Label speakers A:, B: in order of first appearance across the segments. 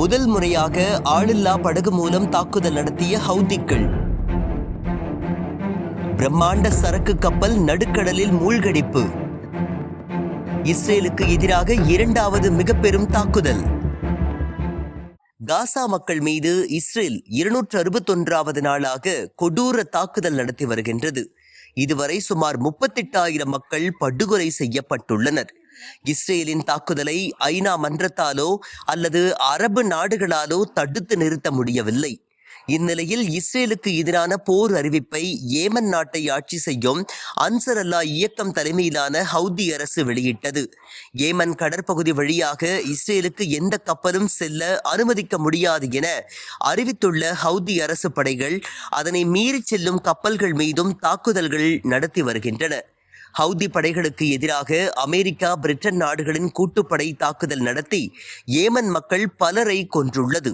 A: முதல் முறையாக ஆளில்லா படகு மூலம் தாக்குதல் நடத்திய ஹவுதிக்கள். பிரம்மாண்ட சரக்கு கப்பல் நடுக்கடலில் மூழ்கடிப்பு. இஸ்ரேலுக்கு எதிராக இரண்டாவது மிக பெரும் தாக்குதல். காசா மக்கள் மீது இஸ்ரேல் இருநூற்று அறுபத்தொன்றாவது நாளாக கொடூர தாக்குதல் நடத்தி வருகின்றது. இதுவரை சுமார் முப்பத்தெட்டாயிரம் மக்கள் படுகொலை செய்யப்பட்டுள்ளனர். இஸ்ரேலின் தாக்குதலை ஐநா மன்றத்தாலோ அல்லது அரபு நாடுகளாலோ தடுத்து நிறுத்த முடியவில்லை. இந்நிலையில் இஸ்ரேலுக்கு எதிரான போர் அறிவிப்பை ஏமன் நாட்டை ஆட்சி செய்யும் அன்சர் அல்லா இயக்கம் தலைமையிலான ஹவுதி அரசு வெளியிட்டது. ஏமன் கடற்பகுதி வழியாக இஸ்ரேலுக்கு எந்த கப்பலும் செல்ல அனுமதிக்க முடியாது என அறிவித்துள்ள ஹவுதி அரசு படைகள் அதனை மீறிச் செல்லும் கப்பல்கள் மீதும் தாக்குதல்கள் நடத்தி வருகின்றன. ஹவுதி படைகளுக்கு எதிராக அமெரிக்கா பிரிட்டன் நாடுகளின் கூட்டுப்படை தாக்குதல் நடத்தி ஏமன் மக்கள் பலரை கொன்றுள்ளது.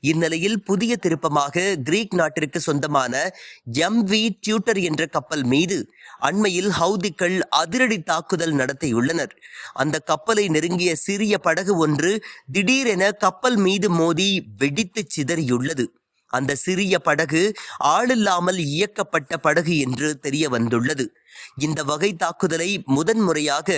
A: இந்நிலையில் புதிய திருப்பமாக கிரீக் நாட்டிற்கு சொந்தமான எம்வி டியூட்டர் என்ற கப்பல் மீது அண்மையில் ஹவுதிக்கள் அதிரடி தாக்குதல் நடத்தியுள்ளனர். அந்த கப்பலை நெருங்கிய சிறிய படகு ஒன்று திடீரென கப்பல் மீது மோதி வெடித்து சிதறியுள்ளது. அந்த சிறிய படகு ஆளில்லாமல் இயக்கப்பட்ட படகு என்று தெரிய வந்துள்ளது இந்த வகை தாக்குதலை முதன்முறையாக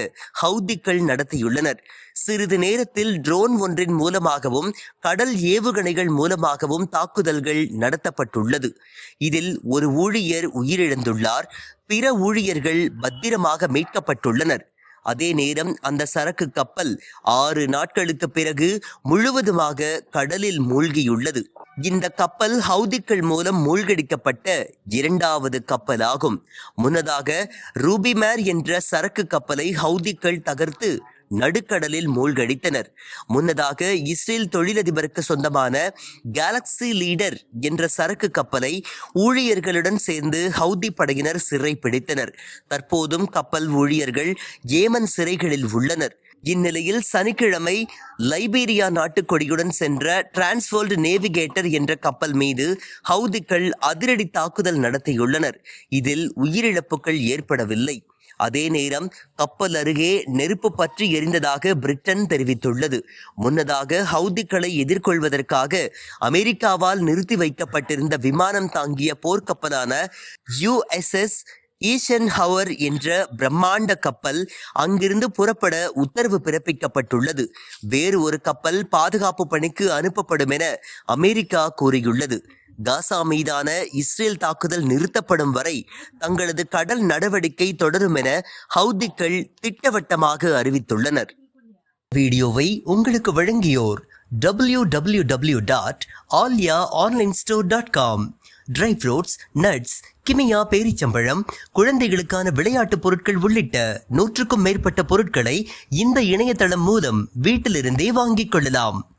A: ஹவுதிக்கள் நடத்தியுள்ளனர். சிறிது நேரத்தில் ட்ரோன் ஒன்றின் மூலமாகவும் கடல் ஏவுகணைகள் மூலமாகவும் தாக்குதல்கள் நடத்தப்பட்டுள்ளது. இதில் ஒரு ஊழியர் உயிரிழந்துள்ளார். பிற ஊழியர்கள் பத்திரமாக மீட்கப்பட்டுள்ளனர். அதே நேரம் அந்த சரக்கு கப்பல் ஆறு நாட்களுக்கு பிறகு முழுவதுமாக கடலில் மூழ்கியுள்ளது. இந்த கப்பல் ஹவுதிக்கள் மூலம் மூழ்கடிக்கப்பட்ட இரண்டாவது கப்பலாகும். முன்னதாக ரூபிமேர் என்ற சரக்கு கப்பலை ஹவுதிக்கள் தகர்த்து நடுக்கடலில் மூழ்கடித்தனர். முன்னதாக இஸ்ரேல் தொழிலதிபருக்கு சொந்தமான கேலக்சி லீடர் என்ற சரக்கு கப்பலை ஊழியர்களுடன் சேர்ந்து ஹவுதி படையினர் சிறை பிடித்தனர். தற்போதும் கப்பல் ஊழியர்கள் ஏமன் சிறைகளில் உள்ளனர். இந்நிலையில் சனிக்கிழமை லைபீரியா நாட்டுக்கொடியுடன் சென்ற டிரான்ஸ்வேர்ல்டு நேவிகேட்டர் என்ற கப்பல் மீது ஹவுதிக்கள் அதிரடி தாக்குதல் நடத்தியுள்ளனர். இதில் உயிரிழப்புகள் ஏற்படவில்லை. அதே நேரம் கப்பல் அருகே நெருப்பு பற்றி எரிந்ததாக பிரிட்டன் தெரிவித்துள்ளது. முன்னதாக ஹவுதிக்களை எதிர்கொள்வதற்காக அமெரிக்காவால் நிறுத்தி வைக்கப்பட்டிருந்த விமானம் தாங்கிய போர்க்கப்பலான யுஎஸ்எஸ் ஈஷன் ஹவர் என்ற பிரம்மாண்ட கப்பல் அங்கிருந்து புறப்பட உத்தரவு பிறப்பிக்கப்பட்டுள்ளது. வேறு ஒரு கப்பல் பாதுகாப்பு பணிக்கு அனுப்பப்படும் என அமெரிக்கா கூறியுள்ளது. காசா மீதான இஸ்ரேல் தாக்குதல் நிறுத்தப்படும் வரை தங்களது கடல் நடவடிக்கை தொடரும் என ஹவுதிக்கள் திட்டவட்டமாக அறிவித்துள்ளனர். வீடியோவை உங்களுக்கு வழங்கியோர் W W W dot Aalya online store dot com dry fruits nuts Kimia பேரிச்சம்பழம் குழந்தைகளுக்கான விளையாட்டுப் பொருட்கள் உள்ளிட்ட நூற்றுக்கும் மேற்பட்ட பொருட்களை இந்த இணையதளம் மூலம் வீட்டிலிருந்தே வாங்கிக் கொள்ளலாம்.